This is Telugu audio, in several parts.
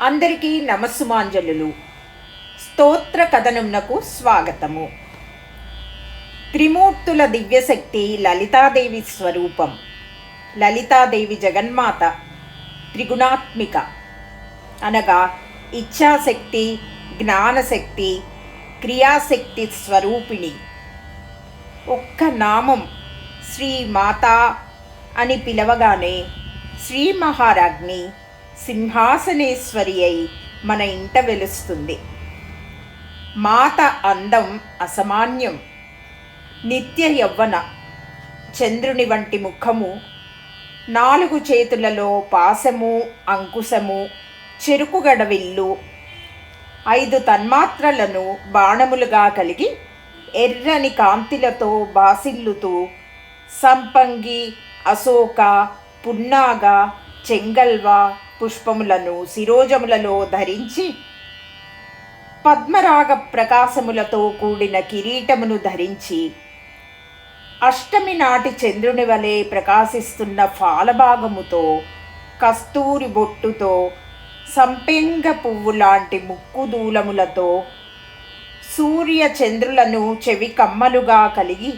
అందరికీ నమస్సుమాంజలులు. స్తోత్ర కథనంనకు స్వాగతము. త్రిమూర్తుల దివ్యశక్తి లలితాదేవి స్వరూపం. లలితాదేవి జగన్మాత త్రిగుణాత్మిక. అనగా ఇచ్ఛాశక్తి జ్ఞానశక్తి క్రియాశక్తి స్వరూపిణి. ఒక్క నామం శ్రీ మాత అని పిలవగానే శ్రీ మహారాజ్ని సింహాసనేశ్వరి అయి మన ఇంట వెలుస్తుంది. మాత అందం అసమాన్యం. నిత్య యవ్వన చంద్రుని వంటి ముఖము నాలుగు చేతులలో పాశము అంకుశము చెరుకు గడవిల్లు ఐదు తన్మాత్రలను బాణములుగా కలిగి ఎర్రని కాంతిలతో బాసిల్లుతూ సంపంగి అశోక పున్నాగ చెంగల్వ పుష్పములను శిరోజములలో ధరించి పద్మరాగ ప్రకాశములతో కూడిన కిరీటమును ధరించి అష్టమి నాటి చంద్రుని వలె ప్రకాశిస్తున్న ఫాలభాగముతో కస్తూరి బొట్టుతో సంపెంగ పువ్వు లాంటి ముక్కుదూలములతో సూర్య చంద్రులను చెవి కమ్మలుగా కలిగి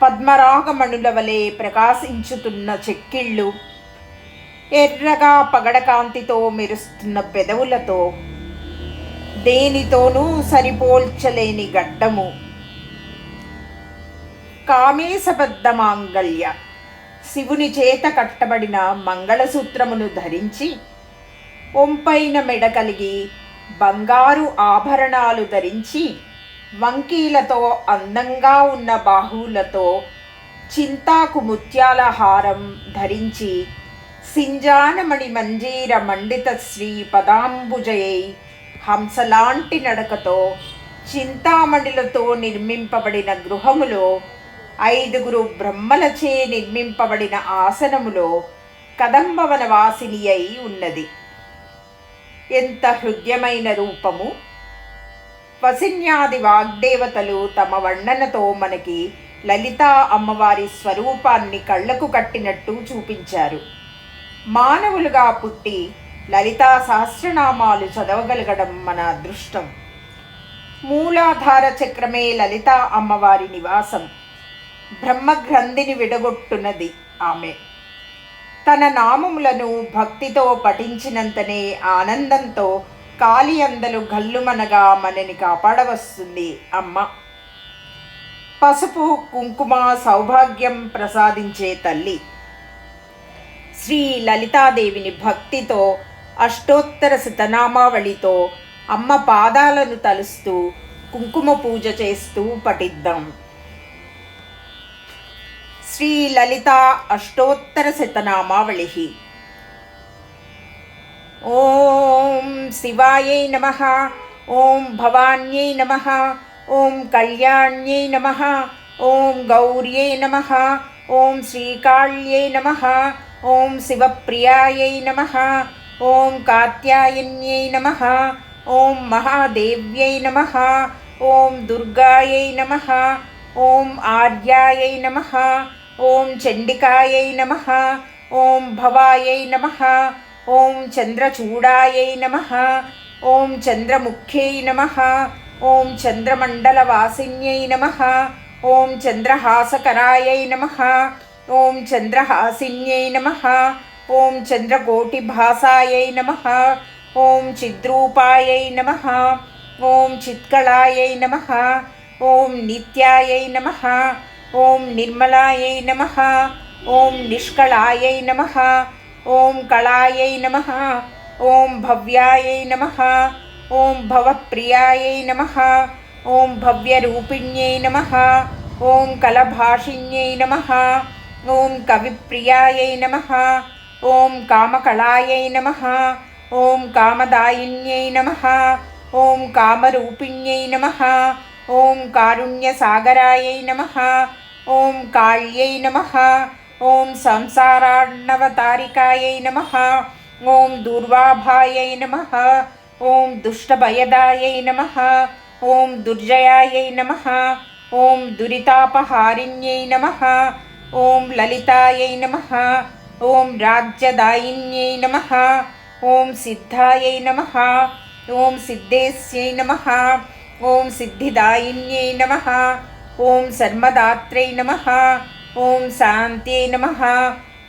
పద్మరాగమణుల వలె ప్రకాశించుతున్న చెక్కిళ్ళు ఎర్రగా పగడకాంతితో మెరుస్తున్న పెదవులతో దేనితోనూ సరిపోల్చలేని గడ్డము. కామేశబద్ధ మాంగళ్య శివుని చేత కట్టబడిన మంగళసూత్రమును ధరించి ఒంపైన మెడ కలిగి బంగారు ఆభరణాలు ధరించి వంకీలతో అందంగా ఉన్న బాహువులతో చింతాకు ముత్యాల హారం ధరించి సింజానమణి మంజీర మండిత శ్రీ పదాంబుజయై హంసలాంటి నడకతో చింతామణిలతో నిర్మింపబడిన గృహములో ఐదుగురు బ్రహ్మలచే నిర్మింపబడిన ఆసనములో కదంబవన వాసిని అయి ఉన్నది ఎంత హృద్యమైన రూపము? వసిన్యాది వాగ్దేవతలు తమ వర్ణనతో మనకి లలితా అమ్మవారి స్వరూపాన్ని కళ్ళకు కట్టినట్టు చూపించారు. మానవులుగా పుట్టి లలితా సహస్రనామాలు చదవగలగడం మన అదృష్టం. మూలాధార చక్రమే లలితా అమ్మవారి నివాసం. బ్రహ్మగ్రంథిని విడగొట్టున్నది ఆమె. తన నామములను భక్తితో పఠించినంతనే ఆనందంతో కాలి అందలు గల్లుమనగా మనని కాపాడవస్తుంది అమ్మ. పసుపు కుంకుమ సౌభాగ్యం ప్రసాదించే తల్లి. శ్రీ లలితాదేవిని భక్తితో అష్టోత్తర శతనామావళితో అమ్మ పాదాలను తలుస్తూ కుంకుమ పూజ చేస్తూ పఠిద్దాం. శ్రీ లలిత అష్టోత్తర శతనామావళి. ఓం శివాయై నమ ఓం భవాన్యై నమ ఓం కళ్యాణ్యై నమ ఓం గౌర్యై నమ ఓం శ్రీకాళ్యై నమ ఓం శివప్రియాయై నమ ఓం కాత్యాయన్యై నమ ఓం మహాదేవ్యై నమ ఓం దుర్గాయై నమ ఓం ఆర్యాయై నమ ఓం చండికాయై నమ ఓం భవాయై నమ ఓం చంద్రచూడాయై నమ ఓం చంద్రముఖ్యై నమ ఓం చంద్రమండలవాసిన్యై నమ ఓం చంద్రహాసకరాయై నమ ఓం చంద్రహాసిన్యై నమ ఓం చంద్రకోటిభాసాయై నమ ఓం చిద్రూపాయై నమ ఓం చిత్కళాయై నమ ఓం నిత్యాయై నమ ఓం నిర్మలాయై నమ ఓం నిష్కళాయై నమ ఓం కళాయై నమ ఓం భవ్యాయై నమ ఓం భవప్రియాయై నమ ఓం భవ్యరూపిణ్యై నమ ఓం కలభాషిణ్యై నమ ఓం కవిప్రియాయై నమ ఓం కామకళాయై నమ ఓం కామదాయిన్యై నమ ఓం కామరూపిణ్యై నమ ఓం కారుణ్యసాగరాయై నమ ఓం కాళ్యై నమ ఓం సంసారార్ణవతారికాయై నమ ఓం దూర్వాభాయై నమ ఓం దుష్టభయదాయై నమ ఓం దుర్జయాయై నమ ఓం దురితాపహారిణ్యై నమ ఓం లలితాయై నమ ఓం రాజ్యదాయిన్యై నమ ఓం సిద్ధాయై నమ ఓం సిద్ధేశ్యై నమ ఓం సిద్ధిదాయిన్యై నమ ఓం సర్మదాత్రై నమ ఓం శాంత్యై నమ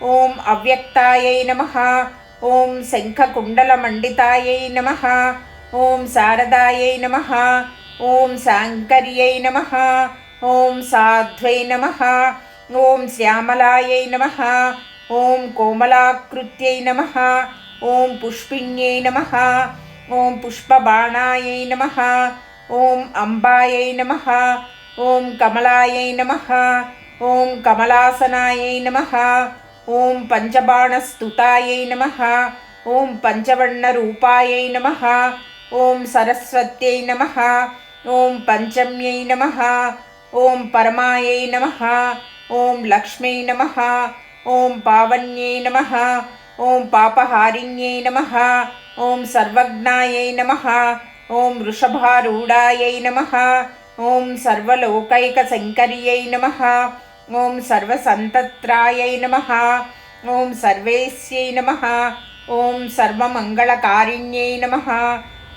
ఓం అవ్యక్తాయై నమ ఓం శంఖకుండలమండితాయై నమ ఓం శారదాయై నమ ఓం శాంకర్యై నమ ఓం సాధ్వై నమ ఓం శ్యామలాయై నమ ఓం కోమలాకృత్యై నమ ఓం పుష్పిణ్యై నమ ఓం పుష్పబాణాయై నమ ఓం అంబాయై నమ ఓం కమలాయై నమ ఓం కమలాసనాయై నమ ఓం పంచబాణస్తుతాయై నమ ఓం పంచవర్ణరూపాయై నమ ఓం సరస్వత్యై నమ ఓం పంచమ్యై నమ ఓం పరమాయై నమ ఓం లక్ష్మీ నమ ఓం పావన్యై నమ ఓం పాపహారిణ్యై నమ ఓం సర్వజ్ఞాయై నమ ఓం వృషభారూఢాయై నమ ఓం సర్వలోకైక శంకర్యై నమ ఓం సర్వసంతత్రాయై నమ ఓం సర్వేశ్యై నమ ఓం సర్వమంగళకారిణ్యై నమ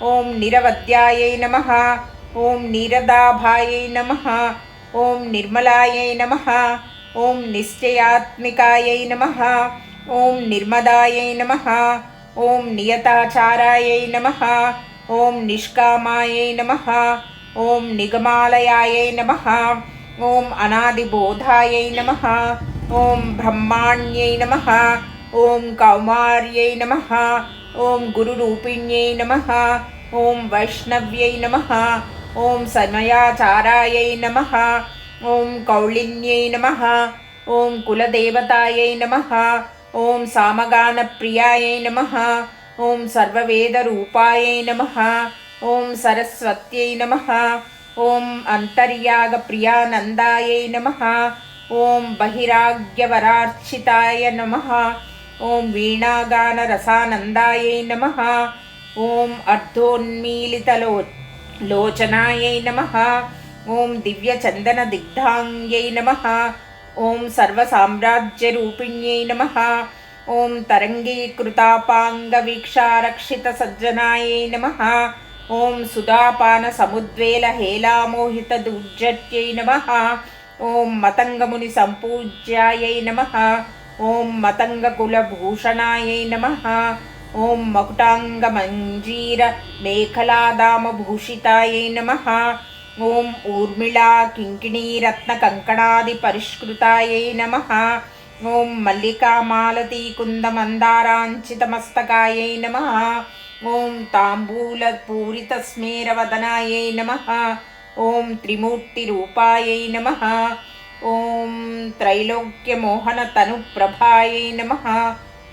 ఓం నిరవద్యాయై నమ ఓం నీరదాభాయై నమ ఓం నిర్మలాయై నమ ఓం నిశ్చయాత్మికాయై నమ ఓం నిర్మదాయై నమ ఓం నియతాచారాయై నమ ఓం నిష్కామాయై నమ ఓం నిగమాలయాయై నమ ఓం అనాదిబోధాయై నమ ఓం బ్రహ్మాణ్యై నమ ఓం కౌమార్యై నమ ఓం గురురూపిణ్యై నమ ఓం వైష్ణవ్యై నమ ఓం సమయాచారాయై నమ. ఓం కౌళిన్యై నమ. ఓం కులదేవతాయై నమ. ఓం సామగానప్రియాయై నమ. ఓం సర్వవేదరూపాయై నమ. ఓం సరస్వత్యై నమ. ఓం అంతర్యాగప్రియానందాయై నమ. ఓం బహిరాగ్యవరార్చితాయ నమ. ఓం వీణాగానరసానందాయై నమ. ఓం అర్ధోన్మీలితలో లోచనాయై నమ ఓం దివ్యచందనదిగ్ధాంగ్యై నమ ఓం సర్వసామ్రాజ్యరూపిణ్యై నమ ఓం తరంగీకృతాపాంగవీక్షారక్షితసజ్జనాయై నమ ఓం సుధాపానసముద్వేలహేలామోహితదుర్జట్యై నమ ఓం మతంగముని సంపూజ్యాయై నమ ఓం మతంగకులభూషణాయై నమ ఓం మకుటాంగమంజీర మేఖలాదామభూషితాయై నమ. ఓం ఊర్మిళా కింకిణీరత్నకంకణాదిపరిష్కృతాయై నమ. ఓం మల్లికామాలతీకుందమందారాంచితమస్తకాయై నమ. ఓం తాంబూలపూరితస్మేరవదనాయై నమ. ఓం త్రిమూర్తిరూపాయై నమ. ఓం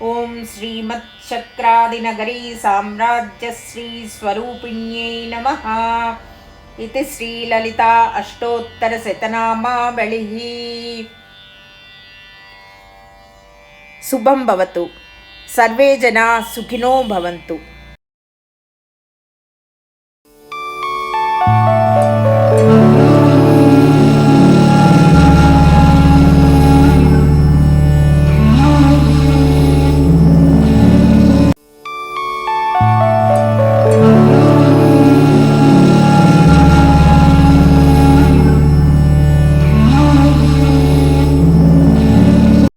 ಓಂ ಶ್ರೀಮತ್ ಚಕ್ರಾದಿ ಸಾಮ್ರಾಜ್ಯ ಶ್ರೀ ಸ್ವರೂಪಿಣ್ಯೈ ನಮಃ ಇತಿ ಶ್ರೀ ಲಲಿತಾ ಅಷ್ಟೋತ್ತರ ಶತನಾಮ ಬಳಿಹಿ ಶುಭಂ ಭವತು ಸರ್ವೇ ಜನಾ ಸುಖಿನೋ ಭವಂತು